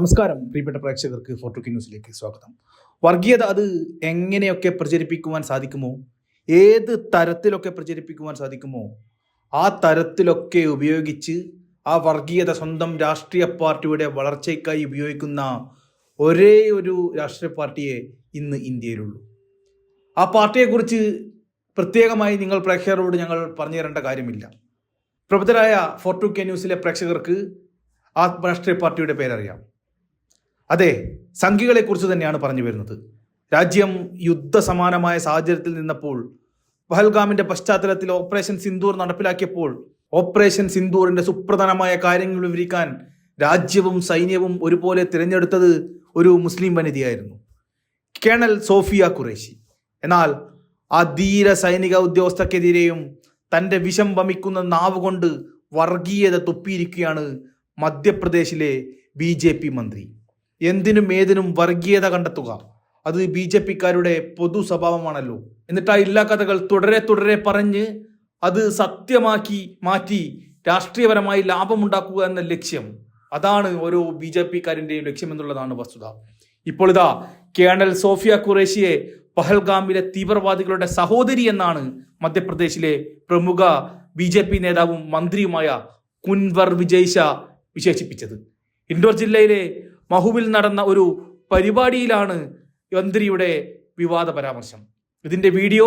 നമസ്കാരം പ്രിയപ്പെട്ട പ്രേക്ഷകർക്ക് ഫോർട്ടുക്കി ന്യൂസിലേക്ക് സ്വാഗതം. വർഗീയത അത് എങ്ങനെയൊക്കെ പ്രചരിപ്പിക്കുവാൻ സാധിക്കുമോ? ഏത് തരത്തിലൊക്കെ പ്രചരിപ്പിക്കുവാൻ സാധിക്കുമോ? ആ തരത്തിലൊക്കെ ഉപയോഗിച്ച് ആ വർഗീയത സ്വന്തം രാഷ്ട്രീയ പാർട്ടിയുടെ വളർച്ചയ്ക്കായി ഉപയോഗിക്കുന്ന ഒരേ ഒരു രാഷ്ട്രീയ പാർട്ടിയെ ഇന്ന് ഇന്ത്യയിലുള്ളൂ. ആ പാർട്ടിയെക്കുറിച്ച് പ്രത്യേകമായി നിങ്ങൾ പ്രേക്ഷകരോട് ഞങ്ങൾ പറഞ്ഞു തരേണ്ട കാര്യമില്ല. പ്രബുദ്ധരായ ഫോർട്ടു കെ ന്യൂസിലെ പ്രേക്ഷകർക്ക് ആ രാഷ്ട്രീയ പാർട്ടിയുടെ പേരറിയാം. അതെ സംഖ്യകളെക്കുറിച്ച് തന്നെയാണ് പറഞ്ഞു വരുന്നത്. രാജ്യം യുദ്ധസമാനമായ സാഹചര്യത്തിൽ നിന്നപ്പോൾ പഹൽഗാമിന്റെ പശ്ചാത്തലത്തിൽ ഓപ്പറേഷൻ സിന്ദൂർ നടപ്പിലാക്കിയപ്പോൾ ഓപ്പറേഷൻ സിന്ദൂറിന്റെ സുപ്രധാനമായ കാര്യങ്ങൾ വിവരിക്കാൻ രാജ്യവും സൈന്യവും ഒരുപോലെ തിരഞ്ഞെടുത്തത് ഒരു മുസ്ലിം വനിതയായിരുന്നു. Colonel Sophia Qureshi. എന്നാൽ ആ ധീര സൈനിക ഉദ്യോഗസ്ഥക്കെതിരെയും തന്റെ വിഷം വമിക്കുന്ന നാവ് കൊണ്ട് വർഗീയത തൊപ്പിയിരിക്കുകയാണ് മധ്യപ്രദേശിലെ ബി മന്ത്രി. എന്തിനും ഏതിനും വർഗീയത കണ്ടെത്തുക. അത് ബി ജെ പിക്കാരുടെ പൊതു സ്വഭാവമാണല്ലോ. എന്നിട്ട് ആ ഇല്ലാ കഥകൾ തുടരെ തുടരെ പറഞ്ഞ് അത് സത്യമാക്കി മാറ്റി രാഷ്ട്രീയപരമായി ലാഭമുണ്ടാക്കുക എന്ന ലക്ഷ്യം. അതാണ് ഓരോ ബി ജെ പിക്കാരന്റെയും ലക്ഷ്യം എന്നുള്ളതാണ് വസ്തുത. ഇപ്പോൾ ഇതാ കേണൽ സോഫിയ ഖുറേഷിയെ പഹൽഗാമിലെ തീവ്രവാദികളുടെ സഹോദരി എന്നാണ് മധ്യപ്രദേശിലെ പ്രമുഖ ബി ജെ പി നേതാവും മന്ത്രിയുമായ കുൻവർ വിജയ് ഷാ വിശേഷിപ്പിച്ചത്. ഇൻഡോർ ജില്ലയിലെ മഹുവിൽ നടന്ന ഒരു പരിപാടിയിലാണ് മന്ത്രിയുടെ വിവാദ പരാമർശം ഇതിന്റെ വീഡിയോ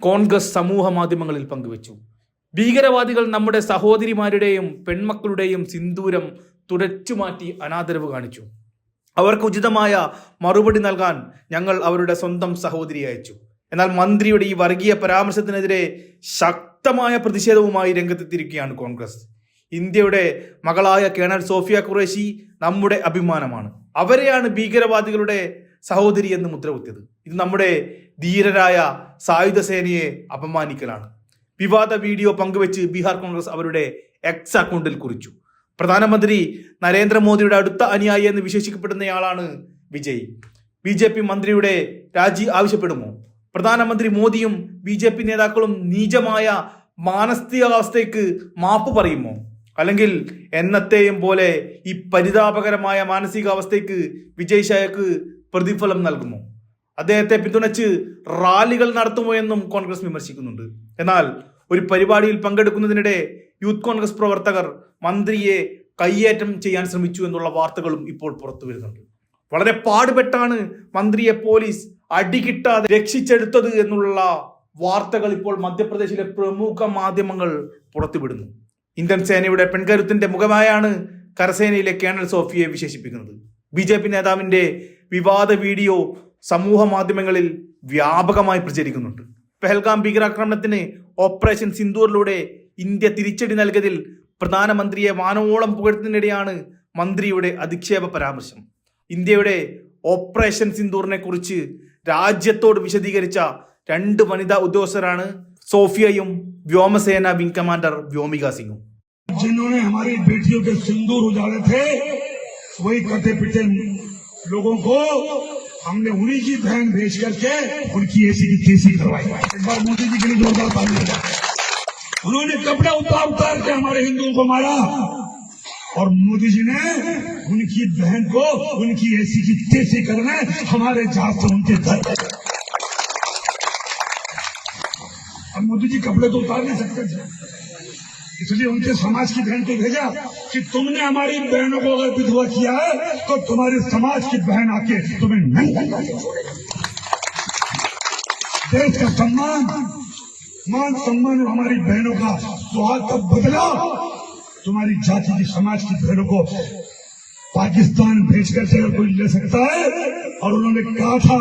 കോൺഗ്രസ് സമൂഹ മാധ്യമങ്ങളിൽ പങ്കുവച്ചു. ഭീകരവാദികൾ നമ്മുടെ സഹോദരിമാരുടെയും പെൺമക്കളുടെയും സിന്ദൂരം തുടച്ചുമാറ്റി അനാദരവ് കാണിച്ചു. അവർക്ക് ഉചിതമായ മറുപടി നൽകാൻ ഞങ്ങൾ അവരുടെ സ്വന്തം സഹോദരി അയച്ചു. എന്നാൽ മന്ത്രിയുടെ ഈ വർഗീയ പരാമർശത്തിനെതിരെ ശക്തമായ പ്രതിഷേധവുമായി രംഗത്തെത്തിയിരിക്കുകയാണ് കോൺഗ്രസ്. ഇന്ത്യയുടെ മകളായ കേണൽ സോഫിയ ഖുറേഷി നമ്മുടെ അഭിമാനമാണ്. അവരെയാണ് ഭീകരവാദികളുടെ സഹോദരി എന്ന് മുദ്രകുത്തിയത്. ഇത് നമ്മുടെ ധീരരായ സായുധ സേനയെ അപമാനിക്കലാണ്. വിവാദ വീഡിയോ പങ്കുവെച്ച് ബീഹാർ കോൺഗ്രസ് അവരുടെ എക്സ് അക്കൗണ്ടിൽ കുറിച്ചു. പ്രധാനമന്ത്രി നരേന്ദ്രമോദിയുടെ അടുത്ത അനുയായി എന്ന് വിശേഷിക്കപ്പെടുന്നയാളാണ് വിജയ്. ബി ജെ പി മന്ത്രിയുടെ രാജി ആവശ്യപ്പെടുമോ? പ്രധാനമന്ത്രി മോദിയും ബി ജെ പി നേതാക്കളും നീചമായ മാനസികാവസ്ഥയ്ക്ക് മാപ്പ് പറയുമോ? അല്ലെങ്കിൽ എന്നത്തെയും പോലെ ഈ പരിതാപകരമായ മാനസികാവസ്ഥയ്ക്ക് വിജയ് ഷായക്ക് പ്രതിഫലം നൽകുമോ? അദ്ദേഹത്തെ പിന്തുണച്ച് റാലികൾ നടത്തുമോ എന്നും കോൺഗ്രസ് വിമർശിക്കുന്നുണ്ട്. എന്നാൽ ഒരു പരിപാടിയിൽ പങ്കെടുക്കുന്നതിനിടെ യൂത്ത് കോൺഗ്രസ് പ്രവർത്തകർ മന്ത്രിയെ കയ്യേറ്റം ചെയ്യാൻ ശ്രമിച്ചു എന്നുള്ള വാർത്തകളും ഇപ്പോൾ പുറത്തു വരുന്നുണ്ട്. വളരെ പാടുപെട്ടാണ് മന്ത്രിയെ പോലീസ് അടികിട്ടാതെ രക്ഷിച്ചെടുത്തത് എന്നുള്ള വാർത്തകൾ ഇപ്പോൾ മധ്യപ്രദേശിലെ പ്രമുഖ മാധ്യമങ്ങൾ പുറത്തുവിടുന്നു. ഇന്ത്യൻ സേനയുടെ പെൺകരുത്തിന്റെ മുഖമായാണ് കരസേനയിലെ കേണൽ സോഫിയെ വിശേഷിപ്പിക്കുന്നത്. ബി ജെ പി നേതാവിന്റെ വിവാദ വീഡിയോ സമൂഹ മാധ്യമങ്ങളിൽ വ്യാപകമായി പ്രചരിക്കുന്നുണ്ട്. പെഹൽഗാം ഭീകരാക്രമണത്തിന് ഓപ്പറേഷൻ സിന്ദൂറിലൂടെ ഇന്ത്യ തിരിച്ചടി നൽകിയതിൽ പ്രധാനമന്ത്രിയെ വാനോളം പുകഴ്ത്തുന്നതിനിടെയാണ് മന്ത്രിയുടെ അധിക്ഷേപ പരാമർശം. ഇന്ത്യയുടെ ഓപ്പറേഷൻ സിന്ദൂറിനെ കുറിച്ച് രാജ്യത്തോട് വിശദീകരിച്ച രണ്ട് വനിതാ ഉദ്യോഗസ്ഥരാണ് സോഫിയയും വ്യോമസേന വിംഗ് കമാൻഡർ വ്യോമിക സിംഗും जिन्होंने हमारी बेटियों के सिंदूर उजाड़े थे वही कटे पिटे लोगों को हमने उन्हीं की बहन भेज करके उनकी ऐसी की तेजी करवाई एक बार मोदी जी के लिए जोरदार ताली बजाएं। उन्होंने कपड़ा उतार उतार के हमारे हिंदुओं को मारा और मोदी जी ने उनकी बहन को उनकी ऐसी की तेजी करने हमारे जहाज से उनके घर मोदी जी कपड़े तो उतार नहीं सकते थे। इसलिए उनके समाज की बहन को भेजा कि तुमने हमारी बहनों को अगर विधवा किया है तो तुम्हारे समाज की बहन आके तुम्हें नहीं देश का सम्मान, मान सम्मान और हमारी बहनों का सुहाग का बदला तुम्हारी जाति की समाज की बहनों को पाकिस्तान भेजकर से अगर कोई ले सकता है, और उन्होंने कहा था